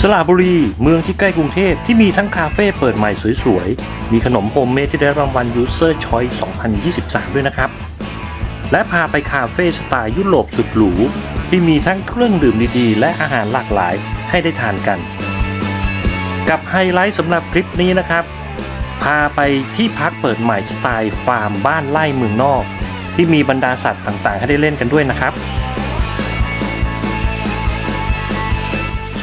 สระบุรีเมืองที่ใกล้กรุงเทพที่มีทั้งคาเฟ่เปิดใหม่สวยๆ มีขนมโฮมเมดที่ได้รางวัล User Choice 2023 ด้วยนะครับ และพาไปคาเฟ่สไตล์ยุโรปสุดหรูที่มีทั้งเครื่องดื่มดีๆ และอาหารหลากหลายให้ได้ทานกัน กับไฮไลท์สำหรับคลิปนี้นะครับ พาไปที่พักเปิดใหม่สไตล์ฟาร์มบ้านไร่เมืองนอก ที่มีบรรดาสัตว์ต่างๆ ให้ได้เล่นกันด้วยนะครับ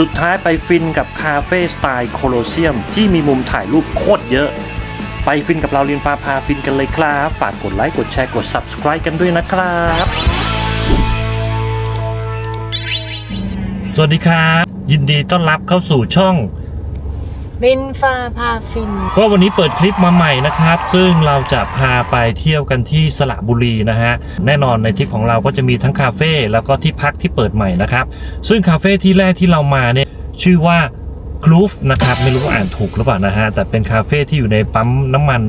สุดท้ายไปฟินกับคาเฟ่สไตล์โคลอเซียม ที่มีมุมถ่ายรูปโคตรเยอะ ไปฟินกับเราเรียนฟ้าพาฟินกันเลยครับ ฝากกดไลค์กดแชร์กด Subscribe กันด้วยนะครับ สวัสดีครับ ยินดีต้อนรับเข้าสู่ช่อง บินฟ้าพาฟิน ก็วันนี้เปิดคลิปมาใหม่นะครับ ซึ่งเราจะพาไปเที่ยวกันที่สระบุรีนะฮะ แน่นอนในทริปของเราก็จะมีทั้งคาเฟ่แล้วก็ที่พักที่เปิดใหม่นะครับ ซึ่งคาเฟ่ที่แรกที่เรามาเนี่ยชื่อว่าคลูฟนะครับ ไม่รู้ว่าอ่านถูกหรือเปล่านะฮะ แต่เป็นคาเฟ่ที่อยู่ในปั๊มน้ำมัน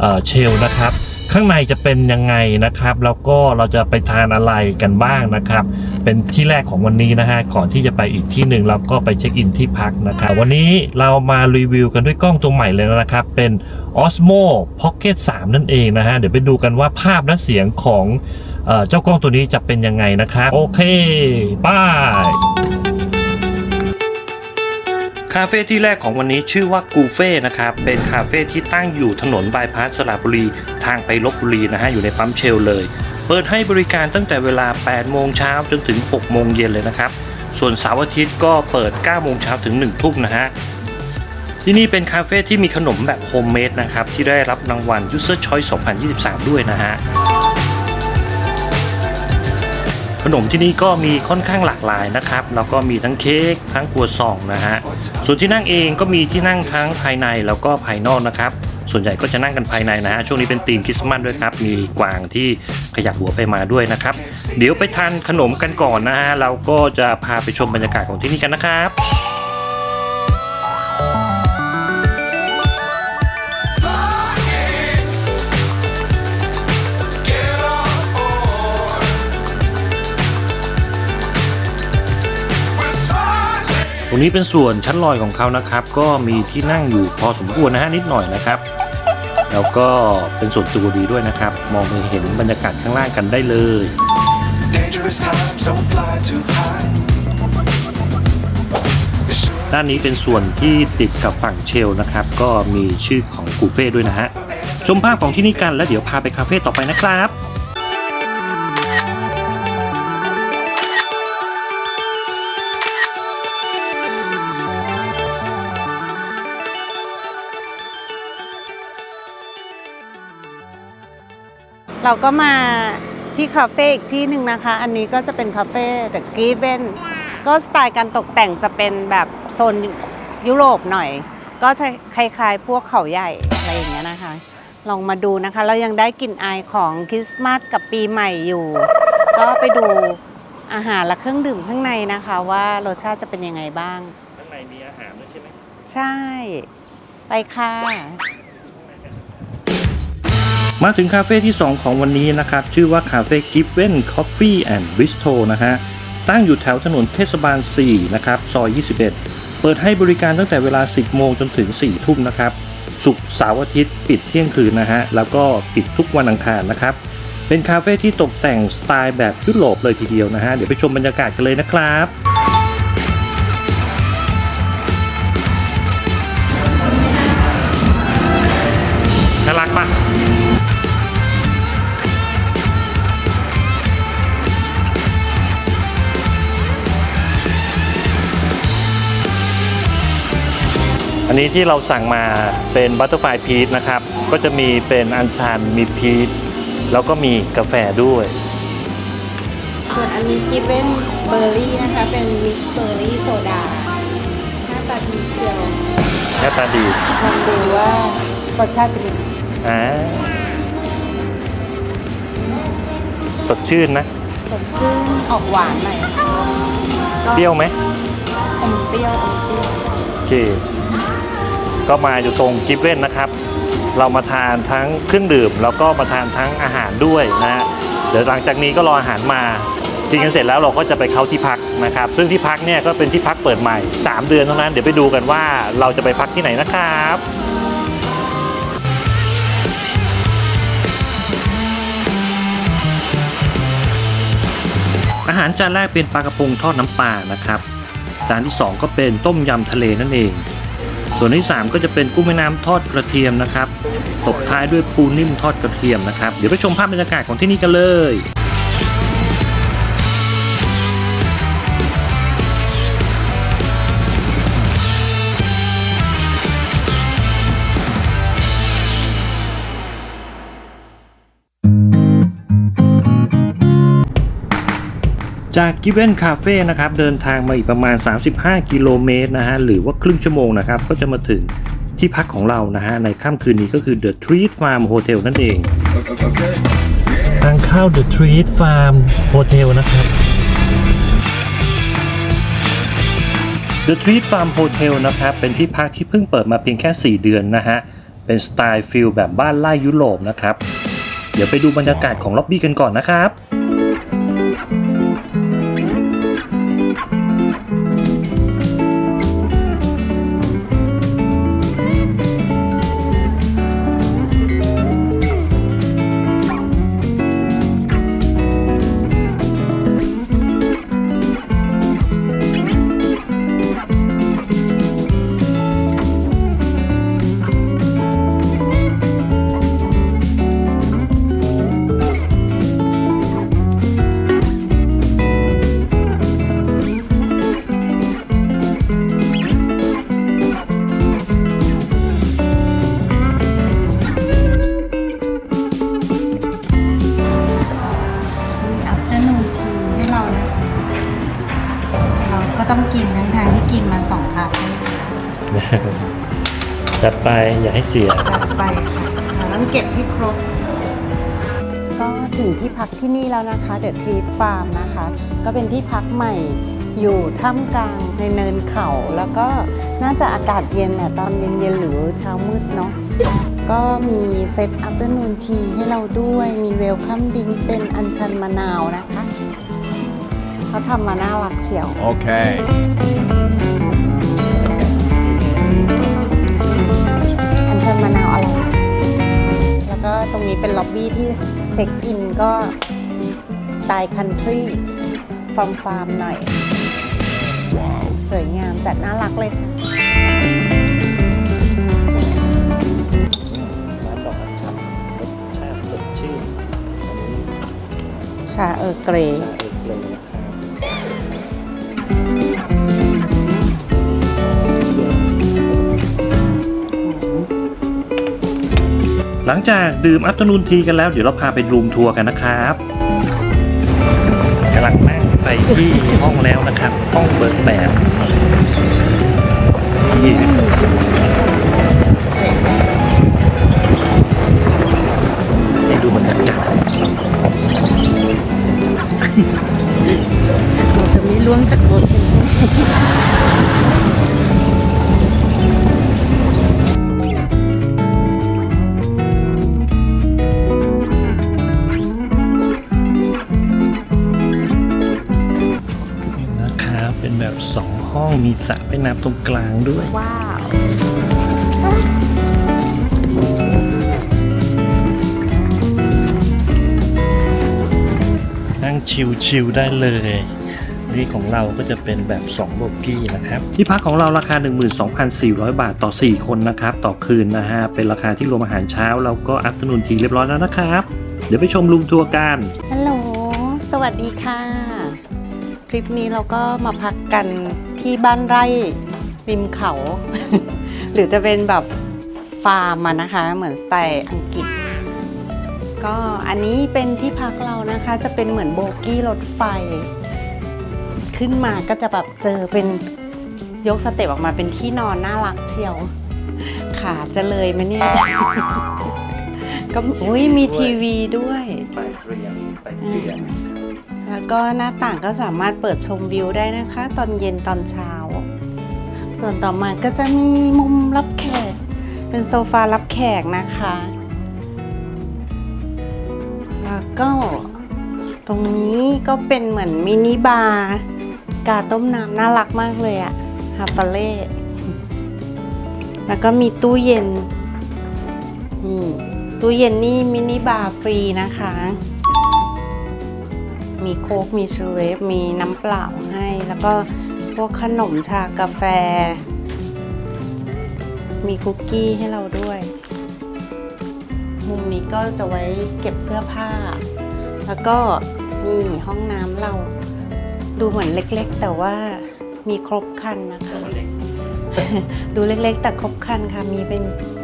เอ่อเชลนะครับ ข้างในจะเป็นยังไงนะครับ แล้วก็เราจะไปทานอะไรกันบ้างนะครับ เป็นที่แรกของวันนี้นะฮะก่อนที่จะไปอีกที่หนึ่งเราก็ไปเช็คอินที่พักนะครับวันนี้เรามารีวิวกันด้วยกล้องตัวใหม่เลยนะครับ เป็น Osmo Pocket 3 นั่นเองนะฮะเดี๋ยวไปดูกันว่าภาพและเสียงของเอเจ้ากล้องตัวนี้จะเป็นยังไงนะครับ โอเคบาย คาเฟ่ที่แรกของวันนี้ชื่อว่ากูเฟ่นะครับ เป็นคาเฟ่ที่ตั้งอยู่ถนนบายพาสสระบุรี ทางไปลบบุรีนะฮะ อยู่ในปั๊มเชลเลย เปิดให้บริการตั้งแต่เวลา 8 โมงเช้าจนถึง 6 โมงเย็นเลยนะครับ ส่วนเสาร์อาทิตย์ก็เปิด 9 โมงเช้าถึง 1 ทุ่มนะฮะ ที่นี่เป็นคาเฟ่ที่มีขนมแบบโฮมเมดนะครับ ที่ได้รับรางวัล User Choice 2023 ด้วยนะฮะ ขนมที่นี่ก็มีค่อนข้างหลากหลายนะครับแล้วก็มีทั้งเค้กทั้งกัวซองนะฮะส่วนที่นั่งเองก็มีที่นั่งทั้งภายในแล้วก็ภายนอกนะครับ ส่วนใหญ่ก็จะนั่งกันภายในนะฮะช่วงนี้เป็นธีมคริสต์มาสด้วยครับ มีกวางที่ขยับหัวไปมาด้วยนะครับ เดี๋ยวไปทานขนมกันก่อนนะฮะเราก็จะพาไปชมบรรยากาศของที่นี่กันนะครับ รงนี้เป็นส่วนชั้นลอยของเขานะครับ ก็มีที่นั่งอยู่พอสมควรนะฮะนิดหน่อยนะครับ แล้วก็เป็นส่วนตัวดีด้วยนะครับ มองไปเห็นบรรยากาศข้างล่างกันได้เลย Dangerous times, don't fly too high. ด้านนี้เป็นส่วนที่ติดกับฝั่งเชลนะครับ ก็มีชื่อของกูเฟ่ด้วยนะฮะชมภาพของที่นี่กันแล้วเดี๋ยวพาไปคาเฟ่ต่อไปนะครับ เราก็มาที่คาเฟ่อีกที่หนึ่งนะคะ อันนี้ก็จะเป็นคาเฟ่ The Given ก็สไตล์การตกแต่งจะเป็นแบบโซนยุโรปหน่อย ก็จะคล้ายๆ พวกเขาใหญ่อะไรอย่างเงี้ยนะคะ ลองมาดูนะคะ เรายังได้กลิ่นอายของคริสต์มาสกับปีใหม่อยู่ ก็ไปดูอาหารและเครื่องดื่มข้างในนะคะว่ารสชาติจะเป็นยังไงบ้าง ข้างในมีอาหารด้วยใช่ไหม ใช่ ไปค่ะ มาถึงคาเฟ่ที่ 2 ของวันนี้นะครับ ชื่อว่าคาเฟ่กิฟเว่นคอฟฟี่แอนด์บิสโ o นะฮะ ตั้งอยู่แถวถนนเทศบาล 4 นะครับ ซอย 21 เปิดให้บริการตั้งแต่เวลา 10 โมงจนถึง 4 ทุ่มนะครับศุกร์เสาร์อาทิตย์ปิดเที่ยงคืนนะฮะ แล้วก็ปิดทุกวันอังคารนะครับ เป็นคาเฟ่ที่ตกแต่งสไตล์แบบยุโรปเลยทีเดียวนะฮะ เดี๋ยวไปชมบรรยากาศกันเลยนะครับน่ารักปะ อันนี้ที่เราสั่งมาเป็นบัตเตอร์ไฟพีชนะครับ ก็จะมีเป็นอัญชันมีพีชแล้วก็มีกาแฟด้วยส่วนอันนี้กิฟเว่นเบอร์รี่นะคะ เป็นมิกซ์เบอร์รี่โซดาหน้าตาดีเชียวหน้าตาดีลองดูว่ารสชาติเป็นยังไงอ่าสดชื่นนะสดชื่นออกหวานหน่อยเปรี้ยวไหมอมเปรี้ยวอมเปรี้ยวโอเค ก็มาอยู่ตรงกิฟเว่นนะครับ เรามาทานทั้งเครื่องดื่ม แล้วก็มาทานทั้งอาหารด้วยนะฮะเดี๋ยวหลังจากนี้ก็รออาหารมากินกันเสร็จแล้วเราก็จะไปเข้าที่พักนะครับ ซึ่งที่พักเนี่ยก็เป็นที่พักเปิดใหม่ 3 เดือนเท่านั้นเดี๋ยวไปดูกันว่าเราจะไปพักที่ไหนนะครับอาหารจานแรกเป็นปลากระพงทอดน้ำปลานะครับ จานที่ 2 ก็เป็นต้มยำทะเลนั่นเอง ส่วนที่ 3 ก็จะเป็นกุ้งแม่น้ำทอดกระเทียมนะครับ ตบท้ายด้วยปูนิ่มทอดกระเทียมนะครับ เดี๋ยวไปชมภาพบรรยากาศของที่นี่กันเลย จากกิเวนคาเฟ่นะครับเดินทางมาอีกประมาณ 35 กิโลเมตรนะฮะหรือว่าครึ่งชั่วโมงนะครับก็จะมาถึงที่พักของเรานะฮะในค่ำคืนนี้ก็คือ The Treat Farm Hotel นั่นเอง ทางเข้า The Treat Farm Hotel นะครับ The Treat Farm Hotel นะครับเป็นที่พักที่เพิ่งเปิดมาเพียงแค่ 4 เดือนนะฮะเป็นสไตล์ฟิลแบบบ้านไล่ยุโรปนะครับ เดี๋ยวไปดูบรรยากาศของล็อบบี้กันก่อนนะครับ ต้องกินทั้งทางๆที่กินมาสองครั้งจัดไปอย่าให้เสียจัดไปค่ะเราต้องเก็บให้ครบ ก็ถึงที่พักที่นี่แล้วนะคะ The Treat Farm นะคะ ก็เป็นที่พักใหม่อยู่ท่ามกลางในเนินเขา แล้วก็น่าจะอากาศเย็นน่ะตอนเย็นๆหรือเช้ามืดเนาะก็มีเซตอั t เ r n o o n tea ให้เราด้วยมีเวลคัมดิงเป็นอัญชันมะนาวนะคะ เขาทำมาน่ารักเชียว Okay. อัญชันมะนาวอร่อยแล้วก็ตรงนี้เป็นล็อบบี้ที่เช็คอินก็ สไตล์คันทรีฟาร์มฟาร์มหน่อย Wow. สวยงามจัดน่ารักเลยค่ะร้านดอกอัญชันรสชาติสดชื่นอันนี้ชาเออร์เกรย์ หลังจากดื่มอัฟตันูนทีกันแล้วเดี๋ยวเราพาไปรูมทัวร์กันนะครับกำลังนั่งไปที่ห้องแล้วนะครับ ห้องเบิร์แบบนี่ให้ดูบรรยากาศเราจะม่ล่วงจากรถนี่ นะครับเป็นแบบสองห้องมีสระว่ายน้ำตรงกลางด้วย ว้าว นั่งชิลๆได้เลย นี่ของเราก็จะเป็นแบบ2โบกี้นะครับ ที่พักของเราราคา 12,400 บาทต่อ 4 คนนะครับ ต่อคืนนะฮะ เป็นราคาที่รวมอาหารเช้า แล้วก็อั t นูนทีเรียบร้อยแล้วนะครับ เดี๋ยวไปชมรูมทัวร์กันฮัลโหลสวัสดีค่ะ คลิปนี้เราก็มาพักกันที่บ้านไร่ริมเขา หรือจะเป็นแบบฟาร์มอะนะคะ เหมือนสไตล์อังกฤษก็อันนี้เป็นที่พักเรานะคะจะเป็นเหมือนโบกี้รถไฟ ขึ้นมาก็จะแบบเจอเป็นยกสเต็ปออกมาเป็นที่นอนน่ารักเชียวขาจะเลยไหมเนี่ยก็อุ้ยมีทีวีด้วยไปเรียนไปเรียนแล้วก็หน้าต่างก็สามารถเปิดชมวิวได้นะคะ ตอนเย็นตอนเช้า ส่วนต่อมาก็จะมีมุมรับแขก เป็นโซฟารับแขกนะคะ แล้วก็ตรงนี้ก็เป็นเหมือนมินิบาร์ กาต้มน้ำน่ารักมากเลยอะฮาฟาเล่แล้วก็มีตู้เย็นนี่ตู้เย็นนี่มินิบาร์ฟรีนะคะ มีโค้กมีชูเวฟมีน้ำเปล่าให้ แล้วก็พวกขนมชากาแฟ มีคุกกี้ให้เราด้วย มุมนี้ก็จะไว้เก็บเสื้อผ้า แล้วก็นี่ห้องน้ำเรา ดูเหมือนเล็กๆ แต่ว่ามีครบครันนะคะ ดูเล็กๆ แต่ครบครันค่ะ มีเป็น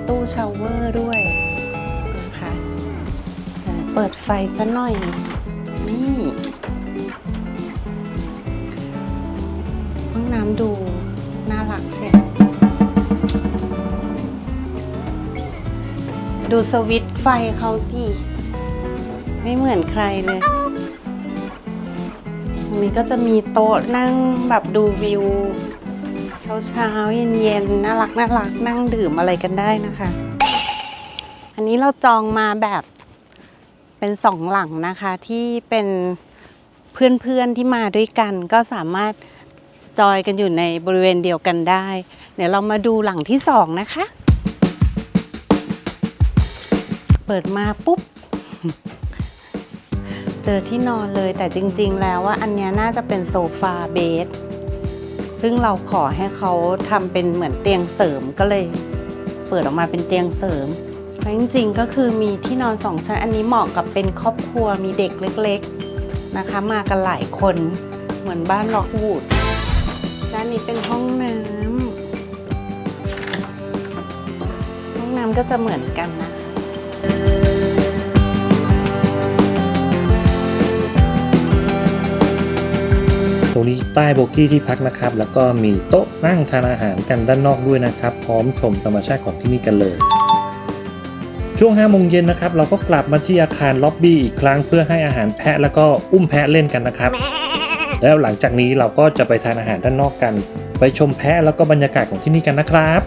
ตู้ชาวเวอร์ด้วยนะคะอ่าเปิดไฟซะหน่อย นี่ห้องน้ำดูน่ารักเชียวดูสวิตช์ไฟเขาสิ ไม่เหมือนใครเลยตรง นี้ก็จะมีโต๊ะนั่งแบบดูวิว เช้าเช้าๆเย็นน่ารักน่ารักนั่งดื่มอะไรกันได้นะคะ อันนี้เราจองมาแบบเป็นสองหลังนะคะที่เป็นเพื่อนๆที่มาด้วยกัน ก็สามารถจอยกันอยู่ในบริเวณเดียวกันได้ เดี๋ยวเรามาดูหลังที่สองนะคะ เปิดมาปุ๊บ เจอที่นอนเลย แต่จริงๆ แล้วว่าอันนี้น่าจะเป็นโซฟาเบดซึ่งเราขอให้เขาทำเป็นเหมือนเตียงเสริมก็เลยเปิดออกมาเป็นเตียงเสริมแล้วจริงๆ ก็คือมีที่นอนสองชั้น อันนี้เหมาะกับเป็นครอบครัวมีเด็กเล็กๆนะคะ มากันหลายคนเหมือนบ้านล็อกวูดด้านนี้เป็นห้องน้ำห้องน้ำก็จะเหมือนกันนะ ตรงนี้ใต้โบกี้ที่พักนะครับ แล้วก็มีโต๊ะนั่งทานอาหารกันด้านนอกด้วยนะครับ พร้อมชมธรรมชาติของที่นี่กันเลย ช่วง5โมงเย็นนะครับ เราก็กลับมาที่อาคารล็อบบี้อีกครั้งเพื่อให้อาหารแพะแล้วก็อุ้มแพะเล่นกันนะครับ แล้วหลังจากนี้เราก็จะไปทานอาหารด้านนอกกัน ไปชมแพะแล้วก็บรรยากาศของที่นี่กันนะครับ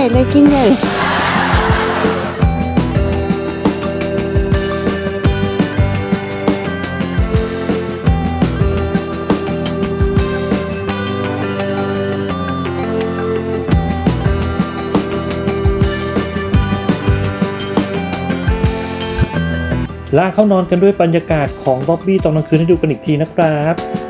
ญ่เลยกินใหญ่ลากเข้านอนกันด้วยบรรยากาศของล็อบบี้ตอนกลางคืนให้ดูกันอีกทีนะครับ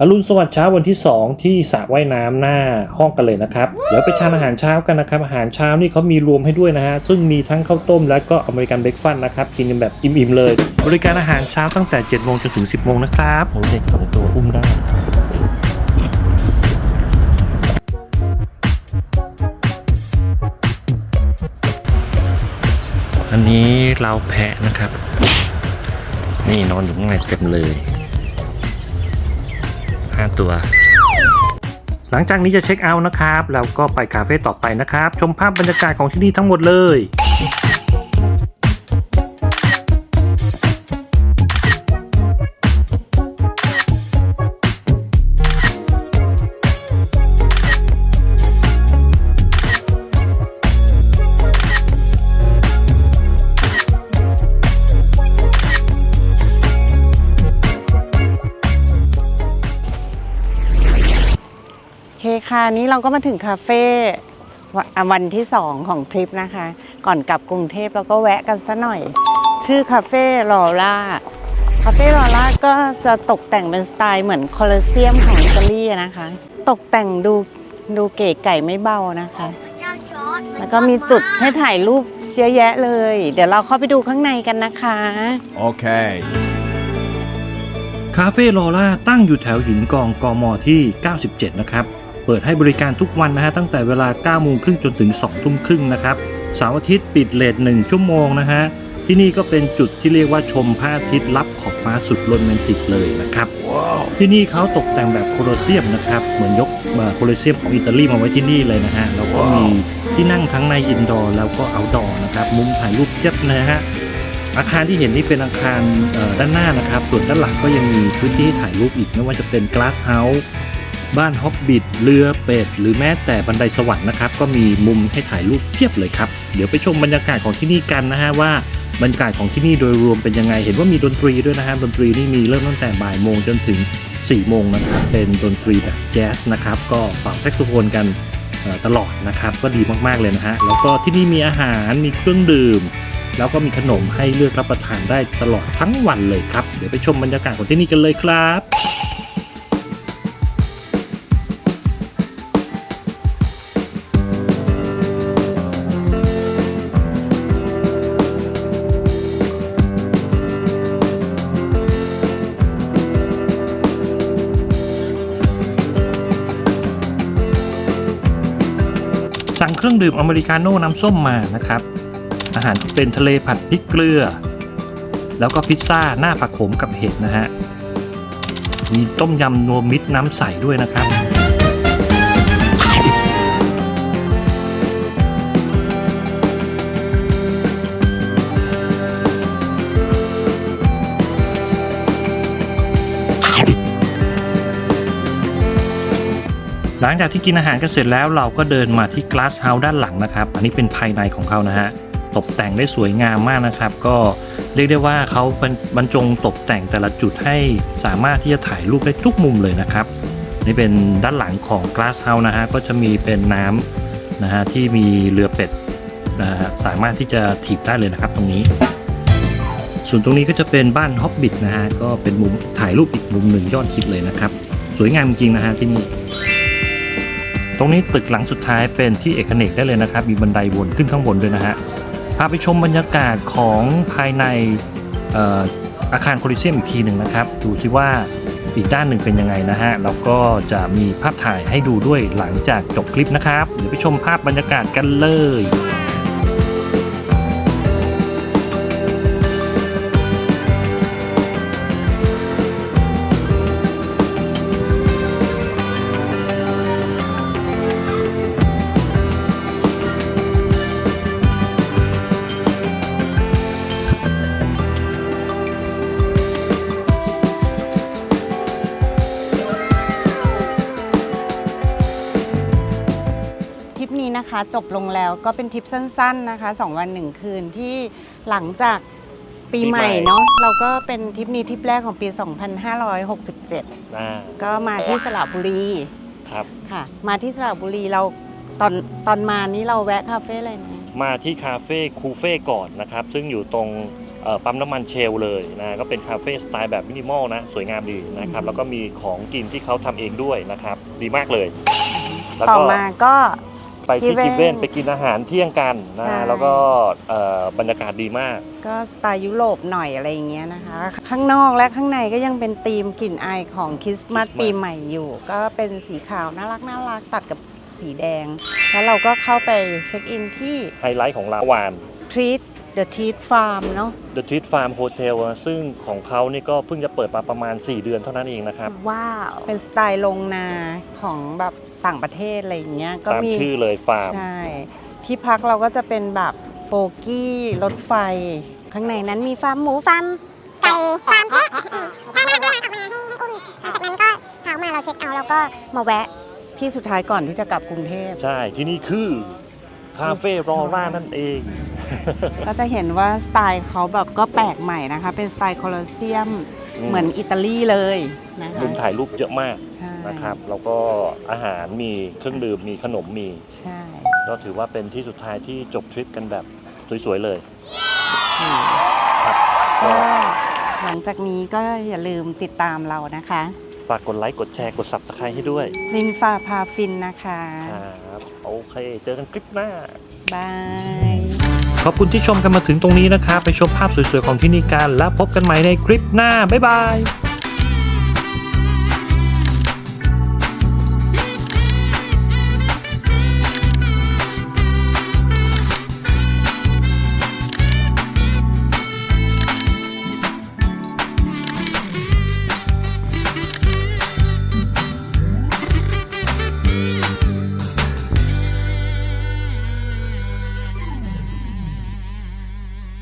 อรุณสวัสดิ์เช้าวันที่ 2 ที่สระว่ายน้ำหน้าห้องกันเลยนะครับ เดี๋ยวไปทานอาหารเช้ากันนะครับ อาหารเช้านี่เขามีรวมให้ด้วยนะฮะ ซึ่งมีทั้งข้าวต้มและก็อเมริกันเบรกฟาสต์นะครับ กินกันแบบอิ่มๆเลย บริการอาหารเช้าตั้งแต่7โมงจนถึง 10โมงนะครับโอ้เด็กสองตัวอุ้มได้อันนี้เราแพะนะครับ นี่นอนอยู่ข้างในเต็มเลย ห้าตัว หลังจากนี้จะเช็คเอาท์นะครับ แล้วก็ไปคาเฟ่ต่อไปนะครับ ชมภาพบรรยากาศของที่นี่ทั้งหมดเลย นี้เราก็มาถึงคาเฟ่วะอะวันที่สองของทริปนะคะ ก่อนกลับกรุงเทพเราก็แวะกันซะหน่อย ชื่อคาเฟ่ลอร่าคาเฟ่ลอร่าก็จะตกแต่งเป็นสไตล์เหมือนคอลอสเซียมของอิตาลีอะนะคะ ตกแต่งดูดูเก๋ไก่ไม่เบานะคะ แล้วก็มีจุดให้ถ่ายรูปเยอะแยะเลย เดี๋ยวเราเข้าไปดูข้างในกันนะคะ Okay. คาเฟ่โลล่าตั้งอยู่แถวหินกองกมที่ 97 นะครับ เปิดให้บริการทุกวันนะฮะตั้งแต่เวลา9โมงครึ่งจนถึง2ทุ่มครึ่งนะครับเสาร์อาทิตย์ปิดเลท1ชั่วโมงนะฮะที่นี่ก็เป็นจุดที่เรียกว่าชมพระอาทิตย์ลับขอบฟ้าสุดโรแมนติกเลยนะครับที่นี่เขาตกแต่งแบบโคลอเซียมนะครับ เหมือนยกมาโคลอเซียมของอิตาลีมาไว้ที่นี่เลยนะฮะแล้วก็มีที่นั่งทั้งในอินดอร์แล้วก็เอาดอร์นะครับ มุมถ่ายรูปเพียบนะฮะอาคารที่เห็นนี่เป็นอาคารเอ่อด้านหน้านะครับ ส่วนด้านหลังก็ยังมีพื้นที่ให้ถ่ายรูปอีกไม่ว่าจะเป็น Glass House บ้านฮอบบิทเรือเป็ด หรือแม้แต่บันไดสวรรค์นะครับ ก็มีมุมให้ถ่ายรูปเพียบเลยครับ เดี๋ยวไปชมบรรยากาศของที่นี่กันนะฮะว่าบรรยากาศของที่นี่โดยรวมเป็นยังไง เห็นว่ามีดนตรีด้วยนะฮะดนตรีนี่มีเริ่มตั้งแต่บ่ายโมงจนถึง4โมงนะครับเป็นดนตรีแบบแจ๊สนะครับก็เป่าแซกโซโฟนกันตลอดนะครับก็ดีมากๆเลยนะฮะแล้วก็ที่นี่มีอาหารมีเครื่องดื่ม แล้วก็มีขนมให้เลือกรับประทานได้ตลอดทั้งวันเลยครับ เดี๋ยวไปชมบรรยากาศของที่นี่กันเลยครับ ดื่มอเมริกาโน่น้ำส้มมานะครับ อาหารเป็นทะเลผัดพริกเกลือ แล้วก็พิซซ่าหน้าผักโขมกับเห็ดนะฮะมีต้มยำนัวมิตรน้ำใสด้วยนะครับ หลังจากที่กินอาหารกันเสร็จแล้วเราก็เดินมาที่ Glass House ด้านหลังนะครับ อันนี้เป็นภายในของเขานะฮะตกแต่งได้สวยงามมากนะครับ ก็เรียกได้ว่าเขาบรรบรรจงตกแต่งแต่ละจุดให้สามารถที่จะถ่ายรูปได้ทุกมุมเลยนะครับ นี่เป็นด้านหลังของ Glass House นะฮะก็จะมีเป็นน้ำนะฮะที่มีเรือเป็ดนะฮะสามารถที่จะถีบได้เลยนะครับตรงนี้ ส่วนตรงนี้ก็จะเป็นบ้านฮอบบิทนะฮะก็เป็นมุมถ่ายรูปอีกมุมหนึ่งยอดฮิตเลยนะครับ สวยงามจริงๆนะฮะที่นี่ ตรงนี้ตึกหลังสุดท้ายเป็นที่เอกเนกได้เลยนะครับ มีบันไดวนขึ้นข้างบนด้วยนะฮะพาไปชมบรรยากาศของภายในเอ่ออาคารโคลิเซียมอีกทีหนึ่งนะครับ ดูซิว่าอีกด้านหนึ่งเป็นยังไงนะฮะ แล้วก็จะมีภาพถ่ายให้ดูด้วยหลังจากจบคลิปนะครับ เดี๋ยวไปชมภาพบรรยากาศกันเลย นี้นะคะจบลงแล้วก็เป็นทริปสั้น ๆนะคะ 2 วัน 1 คืนที่หลังจากปีใหม่ปีใหม่ เนาะเราก็เป็นทริปนี้ทริปแรกของปี 2567 อ่าก็มาที่สระบุรีครับค่ะ มาที่สระบุรีเราตอนตอนมานี้เราแวะคาเฟ่อะไรนะมาที่คาเฟ่คูเฟ่ก่อนนะครับ ซึ่งอยู่ตรงเอ่อปั๊มน้ำมันเชลเลยนะก็เป็นคาเฟ่สไตล์แบบมินิมอลนะ สวยงามดีนะครับ แล้วก็มีของกินที่เขาทำเองด้วยนะครับ ดีมากเลย แล้วต่อก็มาก็ ไปที่กิกิเว่เว่นนไปกินอาหารเที่ยงกันใช่นะแล้วก็เอ่อบรรยากาศดีมาก ก็สไตล์ยุโรปหน่อยอะไรอย่างเงี้ยนะคะ ข้างนอกและข้างในก็ยังเป็นธีมกลิ่นอายของคริสต์มาสคริสต์มาสปีใหม่อยู่ ก็เป็นสีขาวน่ารักน่ารักตัดกับสีแดง แล้วเราก็เข้าไปเช็คอินที่ ไฮไลท์ของร้านวาน Treat the Treat Farm เนาะ The Treat Farm Hotel อะซึ่งของเขานี่ก็เพิ่งจะเปิดมาประมาณ 4 เดือนเท่านั้นเองนะครับ ว้าว เป็นสไตล์ลงนาของแบบ ต่างประเทศอะไรอย่างเงี้ยก็ตามมีชื่อเลยฟาร์ม ใช่ที่พักเราก็จะเป็นแบบโบกี้รถไฟ ข้างในนั้นมีฟาร์มหมูฟาร์มไก่ฟาร์มแพะพาน่ารักๆออกมาให้ให้อุ้มจากนั้นก็เช้ามาเราเช็คเอาท์แล้วก็มาแวะ ที่สุดท้ายก่อนที่จะกลับกรุงเทพ ใช่ที่นี่คือ คาเฟ่รอร่านั่นเอง ก็จะเห็นว่าสไตล์เขาแบบก็แปลกใหม่นะคะ เป็นสไตล์โคลอเซียมอืม เหมือนอิตาลีเลยนะคะมุมถ่ายรูปเยอะมากใช่นะครับแล้วก็อาหารมีเครื่องดื่มมีขนมมี ใช่ก็ถือว่าเป็นที่สุดท้ายที่จบทริปกันแบบสวยๆเลยอืมครับก็ก็หลังจากนี้ก็อย่าลืมติดตามเรานะคะ ฝากกดไลค์กดแชร์กด subscribe ให้ด้วยลินฟ้าพาฟินนะคะ ครับ โอเค เจอกันคลิปหน้า บาย ขอบคุณที่ชมกันมาถึงตรงนี้นะครับ ไปชมภาพสวยๆของที่นี่กัน และพบกันใหม่ในคลิปหน้า บ๊ายบาย